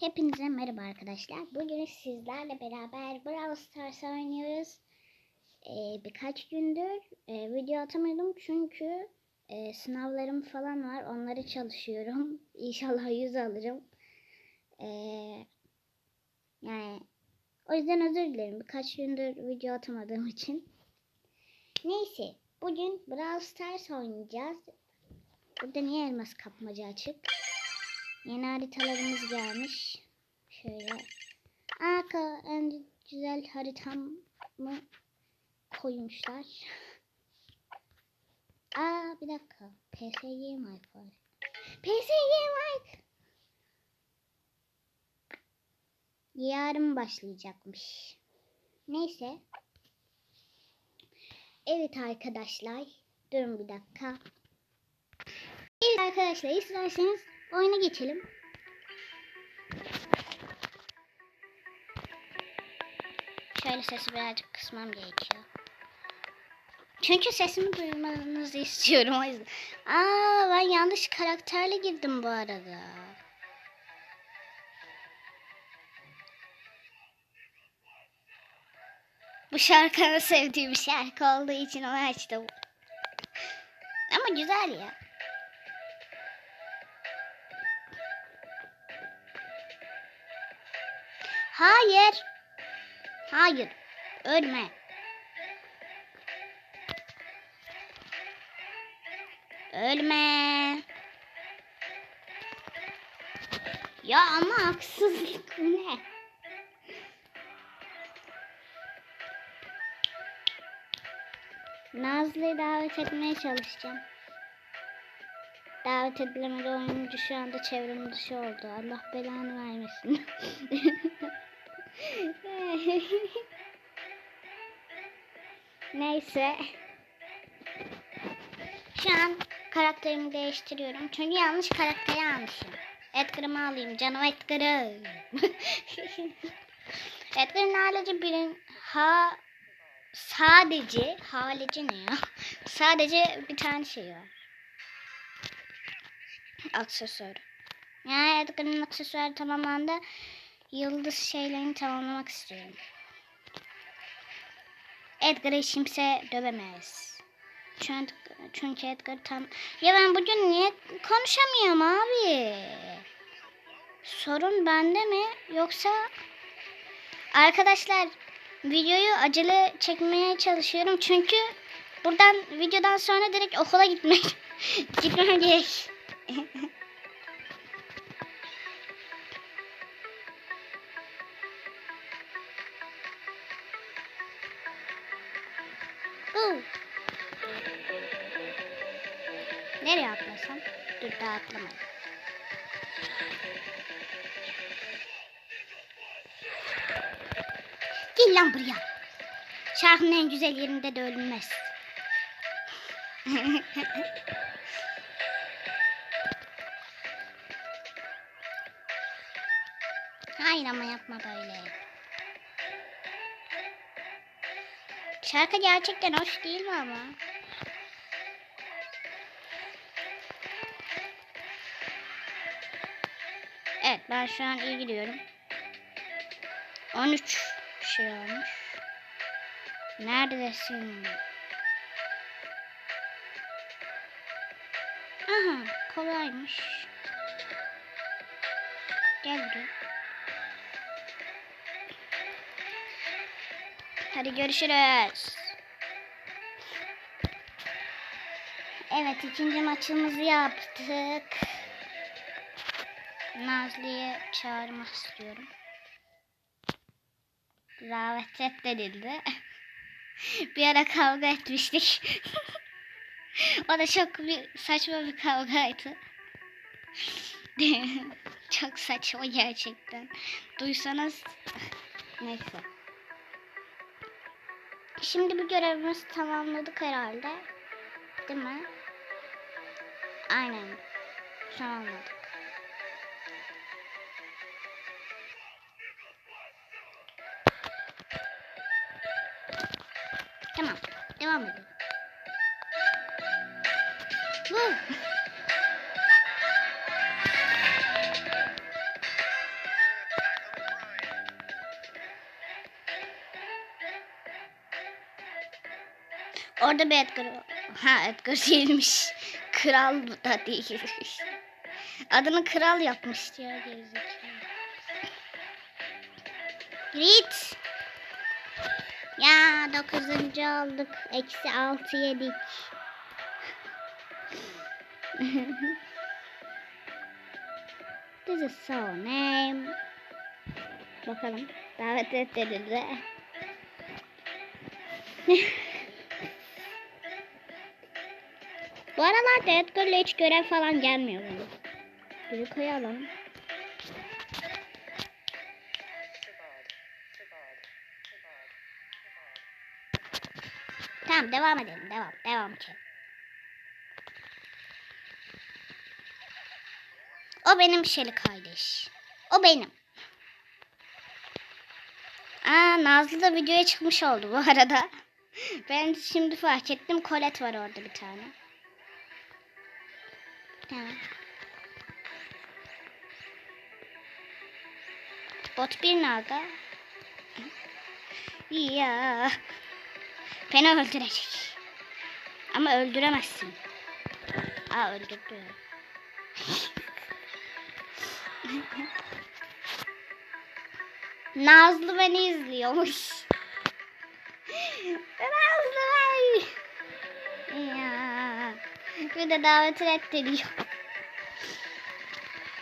Hepinize merhaba arkadaşlar. Bugün sizlerle beraber Brawl Stars oynuyoruz. Ee, birkaç gündür e, video atamıyordum çünkü e, sınavlarım falan var. Onları çalışıyorum. İnşallah yüz alırım. Ee, yani o yüzden özür dilerim. Birkaç gündür video atamadığım için. Neyse. Bugün Brawl Stars oynayacağız. Burada niye elmas kapmaca açık? Yeni haritalarımız gelmiş. Şöyle. Aka en güzel haritamı koymuşlar. Aa bir dakika. PSG Mike var. PSG Mike. Yarın başlayacakmış. Neyse. Evet arkadaşlar. Durun bir dakika. Evet arkadaşlar isterseniz oyuna geçelim. Şöyle sesi birazcık kısmam gerekiyor. Çünkü sesimi duymanızı istiyorum o yüzden. Aa ben yanlış karakterle girdim bu arada. Bu şarkının sevdiğim şarkı olduğu için onu açtım. Ama güzel ya. Hayır. Hayır. Ölme. Ölme. Ya ama haksızlık ne? Nazlı'yı davet etmeye çalışacağım. Davet edilemedi oyuncu şu anda çevrim dışı oldu. Allah belanı vermesin. Neyse. Şu an karakterimi değiştiriyorum. Çünkü yanlış karakteri almışım. Edgar'ımı alayım. Canım Edgar'ı. Edgar'ın halici birin ha sadece halici ne ya? Sadece bir tane şey var. Aksesuarı. Yani Edgar'ın aksesuarı tamamlandı. Yıldız şeylerini tamamlamak istiyorum. Edgar'ı kimse dövemez. Çünkü, çünkü Edgar tam... Ya ben bugün niye konuşamıyorum abi? Sorun bende mi? Yoksa... Arkadaşlar videoyu acele çekmeye çalışıyorum. Çünkü buradan videodan sonra direkt okula gitmek gitmem gerek. Huu. Nereye atlasam? Dur daha atlamadım. Gel lan buraya. Şarkının en güzel yerinde de ölünmez. Hayır ama yapma böyle. Şarkı gerçekten hoş değil mi ama? Evet ben şu an iyi gidiyorum. 13 şey olmuş. Neredesin? Aha kolaymış. Gel buraya. Hadi görüşürüz. Evet ikinci maçımızı yaptık. Nazlı'yı çağırmak istiyorum. Davet et denildi. bir ara kavga etmiştik. o da çok bir saçma bir kavgaydı. çok saçma gerçekten. Duysanız neyse. Şimdi bu görevimizi tamamladık herhalde. Değil mi? Aynen. Tamamladık. Tamam. Devam edelim. Woo. Orada bir Edgar var. Ha Edgar değilmiş. Kral da değilmiş. Adını kral yapmış ya gerizekalı. Grit. Ya dokuzuncu olduk. Eksi altı yedik. This is so name. Bakalım. Davet edildi. Bu aralarda Edgar'la hiç görev falan gelmiyor bana. Bir koyalım. Tamam devam edelim. Devam. Devam edelim. O benim Şeli kardeş. O benim. Aa Nazlı da videoya çıkmış oldu bu arada. Ben şimdi fark ettim. Kolet var orada bir tane. Tamam. Bot bir naga. Ya. Beni öldürecek. Ama öldüremezsin. Aa öldürdü. Nazlı beni izliyormuş. Nazlı beni. Ya. Bir de davet reddediyor.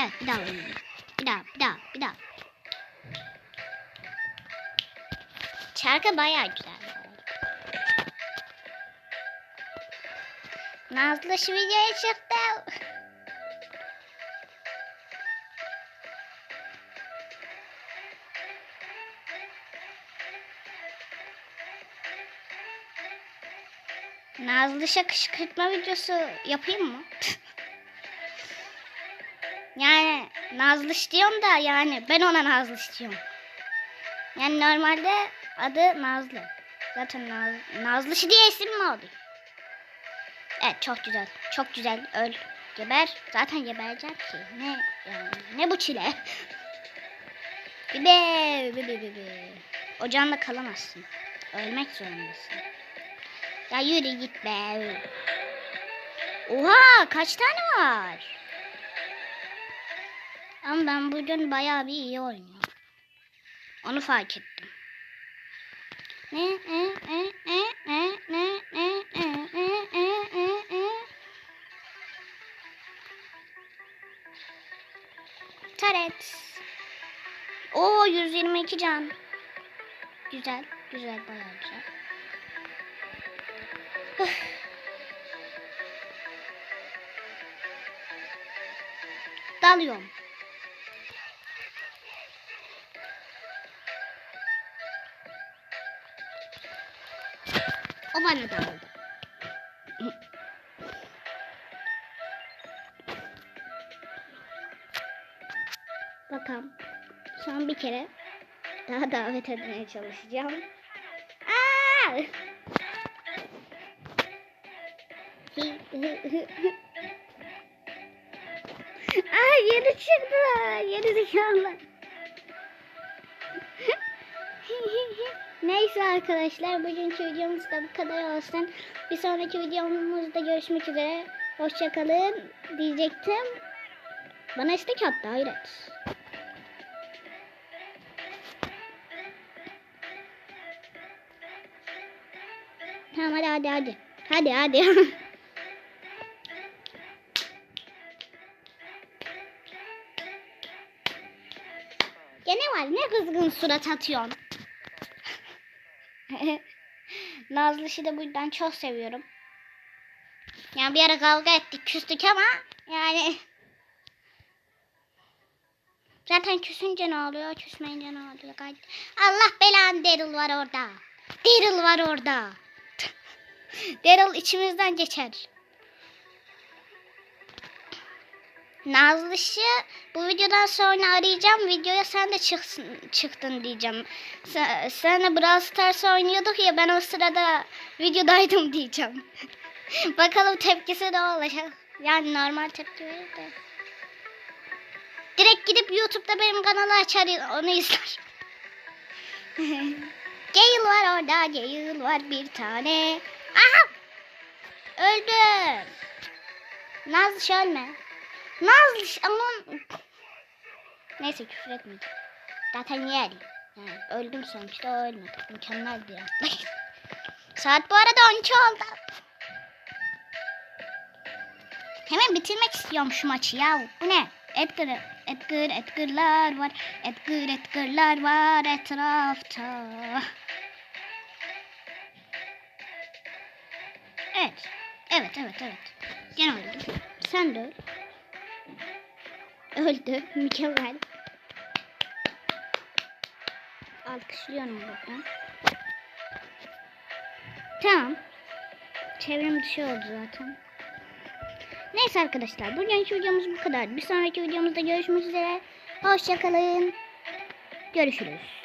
Evet bir daha oynayalım. Bir daha bir daha bir daha. Şarkı bayağı güzel. Nazlı şu videoya çıktı. Nazlı kışkırtma videosu yapayım mı? yani Nazlı diyorum da yani ben ona Nazlı diyorum. Yani normalde adı Nazlı. Zaten Naz Nazlı diye isim mi oldu? Evet çok güzel. Çok güzel. Öl. Geber. Zaten geberecek ki. Ne yani ne bu çile? Bibe bibe bibe. O canla kalamazsın. Ölmek zorundasın. Ya yürü git be. Oha kaç tane var? Ama ben bugün bayağı bir iyi oynuyorum. Onu fark ettim. Ne e e e e ne e e e e e e Taret. Oo 122 can. Güzel, güzel bayağı güzel. Dalıyorum. O bana daldı. Bakalım. Son bir kere daha davet etmeye çalışacağım. Aa! Ay yeni çıktı. Yeni zekalı. Neyse arkadaşlar bugünkü videomuz da bu kadar olsun. Bir sonraki videomuzda görüşmek üzere. Hoşçakalın diyecektim. Bana istek attı hayret. Tamam hadi hadi hadi. Hadi hadi. kızgın surat atıyorsun. Nazlı de bu yüzden çok seviyorum. Yani bir ara kavga ettik küstük ama yani zaten küsünce ne oluyor küsmeyince ne oluyor. Allah belanı Daryl var orada. Daryl var orada. Daryl içimizden geçer. Nazlışı bu videodan sonra arayacağım. Videoya sen de çıksın, çıktın diyeceğim. Sen, senle Brawl Stars oynuyorduk ya ben o sırada videodaydım diyeceğim. Bakalım tepkisi ne olacak. Yani normal tepki verir de. Direkt gidip YouTube'da benim kanalı açar onu izler. Gale var orada, Gale var bir tane. Aha! Öldüm. Nazlı ölme. Nazlı aman. Neyse küfür etmeyeceğim. Zaten yerim. Yani öldüm sonuçta o ölmedi. Mükemmel bir an. Saat bu arada 12 oldu. Hemen bitirmek istiyorum şu maçı ya. Bu ne? Edgar, Edgar, Edgar'lar var. Edgar, Edgar'lar var etrafta. Evet. Evet, evet, evet. Gene öldüm. Sen de öl. Öldü. Mükemmel. Alkışlıyorum buradan. Tamam. Çevrim dışı oldu zaten. Neyse arkadaşlar. Bugünkü videomuz bu kadar. Bir sonraki videomuzda görüşmek üzere. Hoşçakalın. Görüşürüz.